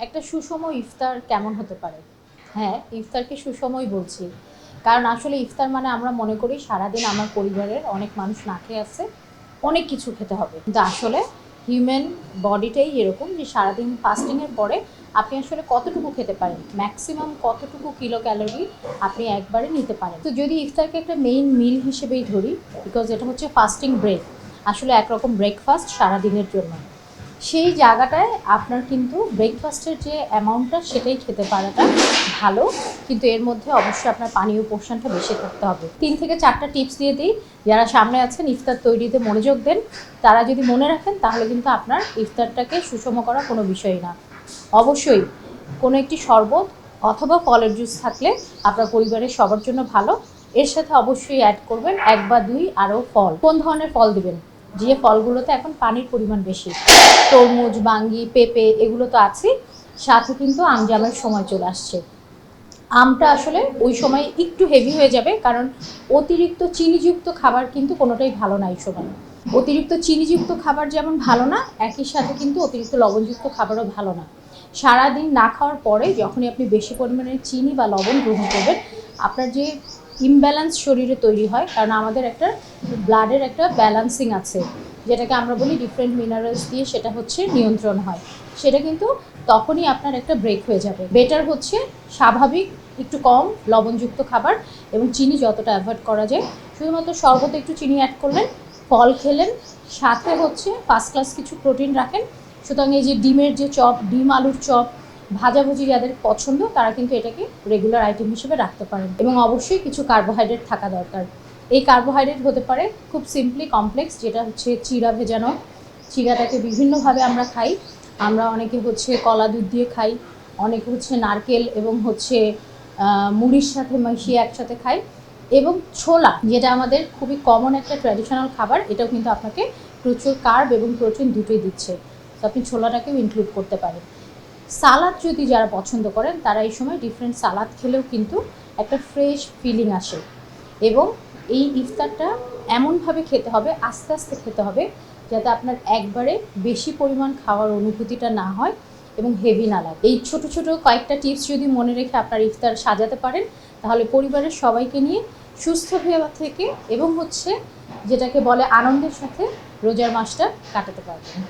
একটা সুষম ইফতার কেমন হতে পারে? হ্যাঁ ইফতারকে সুষমই বলছি। কারণ আসলে ইফতার মানে আমরা মনে করি সারাদিন আমার পরিবারের অনেক মানুষ না খেয়ে আছে, অনেক কিছু খেতে হবে। কিন্তু আসলে হিউম্যান বডিটাই এরকম যে সারাদিন ফাস্টিংয়ের পরে আপনি আসলে কতটুকু খেতে পারেন? ম্যাক্সিমাম কতটুকু কিলো ক্যালোরি আপনি একবারে নিতে পারেন? তো যদি ইফতারকে একটা মেইন মিল হিসেবেই ধরি বিকজ এটা হচ্ছে ফাস্টিং ব্রেক আসলে একরকম ব্রেকফাস্ট সারাদিনের জন্য। সেই জায়গাটায় আপনার কিন্তু ব্রেকফাস্টের যে অ্যামাউন্টটা সেটাই খেতে পারাটা ভালো। কিন্তু এর মধ্যে অবশ্যই আপনার পানীয় পোর্শনটা বেশি থাকতে হবে। তিন থেকে চারটা টিপস দিয়ে দিই। যারা সামনে আছেন, ইফতার তৈরিতে মনোযোগ দেন। তারা যদি মনে রাখেন, তাহলে কিন্তু আপনার ইফতারটাকে সুষম করা কোনো বিষয় না। অবশ্যই কোনো একটি শরবত অথবা ফলের জুস থাকলে আপনার পরিবারের সবার জন্য ভালো। এর সাথে অবশ্যই অ্যাড করবেন এক বা দুই আরও ফল। কোন ধরনের ফল দিবেন? যে ফলগুলোতে এখন পানির পরিমাণ বেশি, তরমুজ, বাঙ্গি, পেঁপে এগুলো তো আছে, সাথে কিন্তু আমজামের সময় চলে আসছে। আমটা আসলে ওই সময় একটু হেভি হয়ে যাবে কারণ অতিরিক্ত চিনিযুক্ত খাবার কিন্তু কোনোটাই ভালো না এই সময়। অতিরিক্ত চিনিযুক্ত খাবার যেমন ভালো না, একই সাথে কিন্তু অতিরিক্ত লবণযুক্ত খাবারও ভালো না। সারাদিন না খাওয়ার পরে যখনই আপনি বেশি পরিমাণে চিনি বা লবণ গ্রহণ করবেন, আপনার যে ইমব্যালেন্স শরীরে তৈরি হয়, কারণ আমাদের একটা ব্লাডের একটা ব্যালান্সিং আছে, যেটাকে আমরা বলি ডিফারেন্ট মিনারেলস দিয়ে সেটা হচ্ছে নিয়ন্ত্রণ হয়। সেটা কিন্তু তখনই আপনার একটা ব্রেক হয়ে যাবে। বেটার হচ্ছে স্বাভাবিক, একটু কম লবণযুক্ত খাবার এবং চিনি যতটা অ্যাভয়েড করা যায়। শুধুমাত্র শরবতে একটু চিনি অ্যাড করলেন, ফল খেলেন, সাথে হচ্ছে ফার্স্ট ক্লাস কিছু প্রোটিন রাখেন। সুতরাং এই যে ডিমের যে চপ, ডিম আলুর চপ ভাজাভুজি যাদের পছন্দ, তারা কিন্তু এটাকে রেগুলার আইটেম হিসেবে রাখতে পারেন। এবং অবশ্যই কিছু কার্বোহাইড্রেট থাকা দরকার। এই কার্বোহাইড্রেট হতে পারে খুব সিম্পলি কমপ্লেক্স যেটা হচ্ছে চিড়া ভেজানো। চিড়াটাকে বিভিন্নভাবে আমরা খাই। আমরা অনেকে হচ্ছে কলা দুধ দিয়ে খাই, অনেকে হচ্ছে নারকেল এবং হচ্ছে মুড়ির সাথে মিশিয়ে একসাথে খাই। এবং ছোলা, যেটা আমাদের খুবই কমন একটা ট্র্যাডিশনাল খাবার, এটাও কিন্তু আপনাকে প্রচুর কার্ব এবং প্রোটিন দুটোই দিচ্ছে। তো আপনি ছোলাটাকেও ইনক্লুড করতে পারেন। সালাদ যদি যারা পছন্দ করেন, তারা এই সময় ডিফারেন্ট সালাদ খেলেও কিন্তু একটা ফ্রেশ ফিলিং আসে। এবং এই ইফতারটা এমনভাবে খেতে হবে, আস্তে আস্তে খেতে হবে, যাতে আপনার একবারে বেশি পরিমাণ খাওয়ার অনুভূতিটা না হয় এবং হেভি না লাগে। এই ছোট ছোট কয়েকটা টিপস যদি মনে রেখে আপনার ইফতার সাজাতে পারেন, তাহলে পরিবারের সবাইকে নিয়ে সুস্থ হয়ে থেকে এবং হচ্ছে যেটাকে বলে আনন্দের সাথে রোজার মাসটা কাটাতে পারবেন।